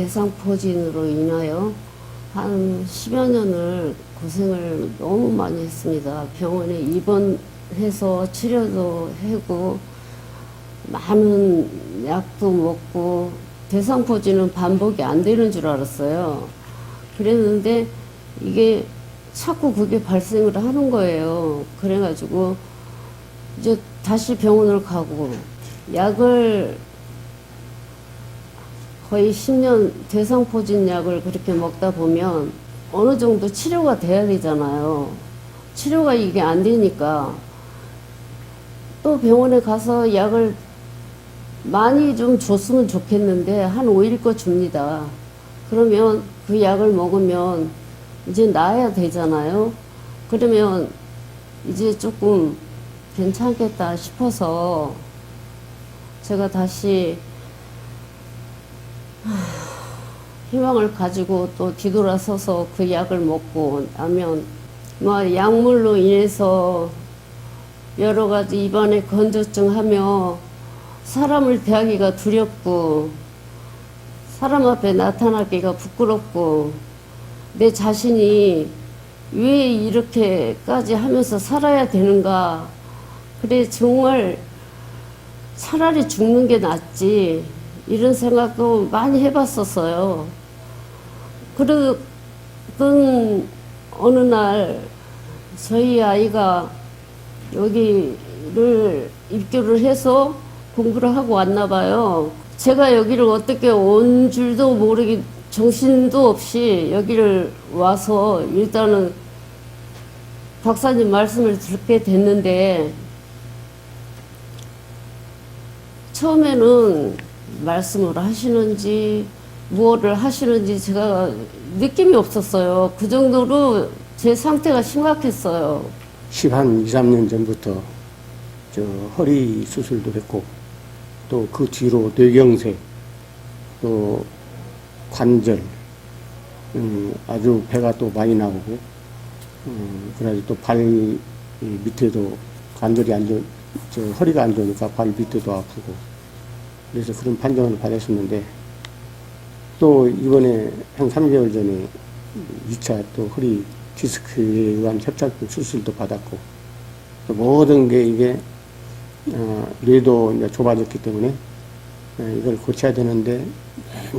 대상 포진으로 인하여 한 10여 년을 고생을 너무 많이 했습니다. 병원에 입원해서 치료도 하고 많은 약도 먹고 대상포진은 반복이 안 되는 줄 알았어요. 그랬는데 이게 자꾸 그게 발생을 하는 거예요. 그래가지고 이제 다시 병원을 가고 약을 거의 10년 대상포진 약을 그렇게 먹다 보면 어느 정도 치료가 돼야 되잖아요. 치료가 이게 안 되니까 또 병원에 가서 약을 많이 좀 줬으면 좋겠는데 한 5일 거 줍니다. 그러면 그 약을 먹으면 이제 나아야 되잖아요. 그러면 이제 조금 괜찮겠다 싶어서 제가 다시 하, 희망을 가지고 또 뒤돌아서서 그 약을 먹고 나면 뭐 약물로 인해서 여러 가지 입안에 건조증 하며 사람을 대하기가 두렵고 사람 앞에 나타나기가 부끄럽고 내 자신이 왜 이렇게까지 하면서 살아야 되는가. 그래 정말 차라리 죽는 게 낫지 이런 생각도 많이 해봤었어요. 그러던 어느 날 저희 아이가 여기를 입교를 해서 공부를 하고 왔나 봐요. 제가 여기를 어떻게 온 줄도 모르기 정신도 없이 여기를 와서 일단은 박사님 말씀을 듣게 됐는데 처음에는 말씀을 하시는지 무엇을 하시는지 제가 느낌이 없었어요. 그 정도로 제 상태가 심각했어요. 10한 2, 3년 전부터 저 허리 수술도 했고 또 그 뒤로 뇌경색 또 관절 음, 아주 배가 또 많이 나오고 음, 그래가지고 또발 밑에도 관절이 안 좋, 저 허리가 안 좋으니까 발 밑에도 아프고 그래서 그런 판정을 받았었는데 또 이번에 한 3개월 전에 2차 또 허리 디스크에 의한 협착증 수술도 받았고 또 모든 게 이게 어, 뇌도 이제 좁아졌기 때문에 어, 이걸 고쳐야 되는데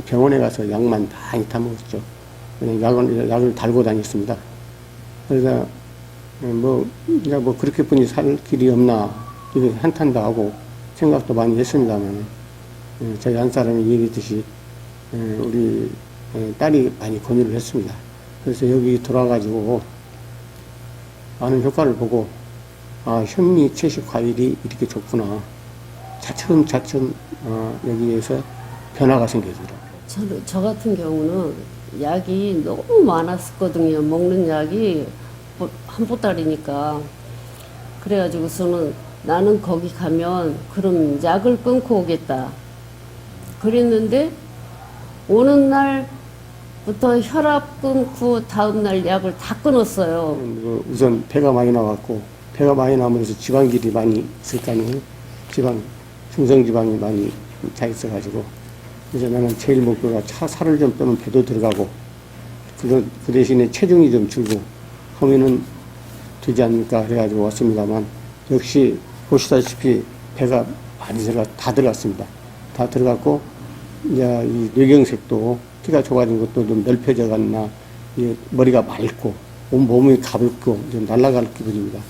병원에 가서 약만 많이 타먹었죠. 약을, 약을 달고 다녔습니다. 그래서 어, 뭐, 뭐 그렇게 뿐이 살 길이 없나 이게 한탄도 하고 생각도 많이 했습니다만 어, 저희 한 사람이 얘기했듯이 어, 우리 어, 딸이 많이 권유를 했습니다. 그래서 여기 돌아가지고 많은 효과를 보고 아 현미 채식 과일이 이렇게 좋구나 차츰차츰 어, 여기에서 변화가 생기더라고요. 저, 저 같은 경우는 약이 너무 많았었거든요. 먹는 약이 보- 한 보따리니까. 그래가지고서는 나는 거기 가면 그럼 약을 끊고 오겠다. 그랬는데 오는 날부터 혈압 끊고 다음날 약을 다 끊었어요. 그 우선 배가 많이 나왔고 배가 많이 나면서 지방질이 많이 아니에요. 지방 중성지방이 많이 차 있어가지고 그래서 나는 제일 목표가 차 살을 좀 빼면 배도 들어가고 그, 그 대신에 체중이 좀 줄고 하면은 되지 않을까 그래가지고 왔습니다만 역시 보시다시피 배가 많이 들어가 다 들어갔습니다. 다 들어갔고 이제 이 뇌경색도 키가 좁아진 것도 좀 넓혀져 갔나 이 머리가 맑고 온 몸이 가볍고 좀 날아갈 기분입니다.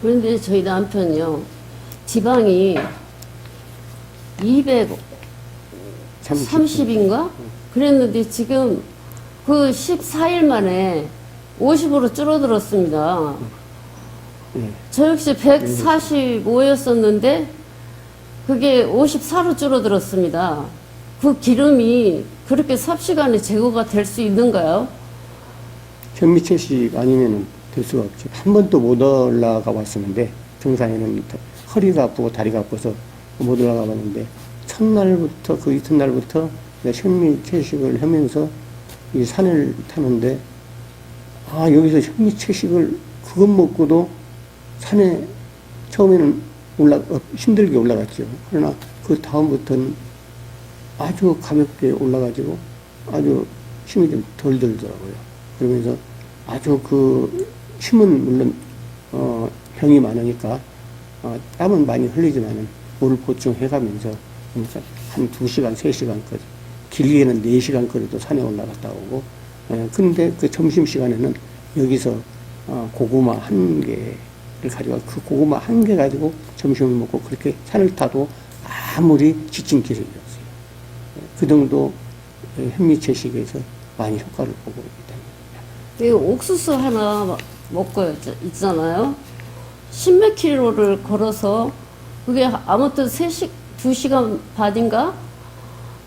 그런데 저희 남편이요. 지방이 230인가? 그랬는데 지금 그 14일 만에 50으로 줄어들었습니다. 예. 저 역시 145였었는데 그게 54로 줄어들었습니다. 그 기름이 그렇게 삽시간에 제거가 될 수 있는가요? 현미채식 아니면은 될 수가 없죠. 한 번도 못 올라가 봤었는데 정상에는 허리가 아프고 다리가 아파서 못 올라가 봤는데 첫날부터 그 이튿날부터 내가 현미 채식을 하면서 이 산을 타는데 아 여기서 현미 채식을 그것 먹고도 산에 처음에는 올라 어, 힘들게 올라갔죠. 그러나 그 다음부터는 아주 가볍게 올라가지고 아주 힘이 좀 덜 들더라고요. 그러면서 아주 그 힘은 물론 어, 병이 많으니까 어, 땀은 많이 흘리지만은 물 보충해가면서 한 두 시간, 세 시간까지 길게는 네 시간 거리도 산에 올라갔다 오고 예, 근데 그 점심 시간에는 여기서 어, 고구마 한 개를 가져가 그 고구마 한 개 가지고 점심을 먹고 그렇게 산을 타도 아무리 지친 기색이 없어요. 예, 그 정도 예, 현미채식에서 많이 효과를 보고 있다. 이 옥수수 하나 막 먹고 있- 있잖아요. 십몇 킬로를 걸어서 그게 아무튼 세시두시간 반인가?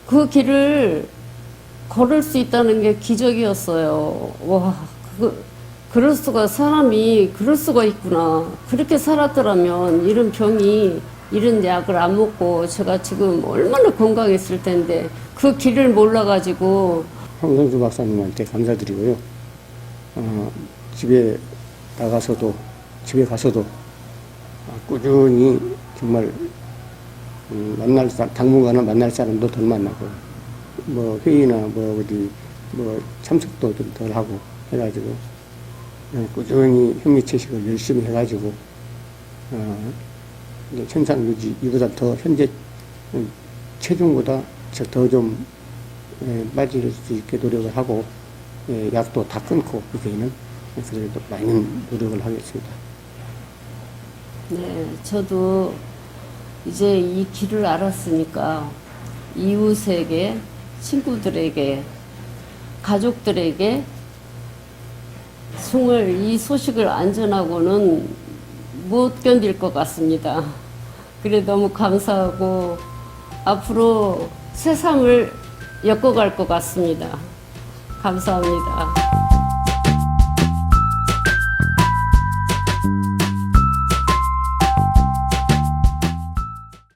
그 길을 걸을 수 있다는 게 기적이었어요. 와, 그, 그럴 수가, 사람이 그럴 수가 있구나. 그렇게 살았더라면 이런 병이, 이런 약을 안 먹고 제가 지금 얼마나 건강했을 텐데 그 길을 몰라가지고 황성수 박사님한테 감사드리고요. 어, 집에 나가서도 집에 가서도 아, 꾸준히 정말 음, 만날 사 당분간은 만날 사람도 덜 만나고 뭐 회의나 뭐 어디 뭐 참석도 좀 덜 하고 해가지고 꾸준히 현미채식을 열심히 해가지고 어, 이제 현상 유지 이보다 더 현재 음, 체중보다 더좀 예, 빠질 수 있게 노력을 하고 예, 약도 다 끊고 이제는 그래도 많은 노력을 하겠습니다. 네, 저도 이제 이 길을 알았으니까 이웃에게, 친구들에게, 가족들에게 송을 이 소식을 안 전하고는 못 견딜 것 같습니다. 그래 너무 감사하고 앞으로 세상을 엮어갈 것 같습니다. 감사합니다.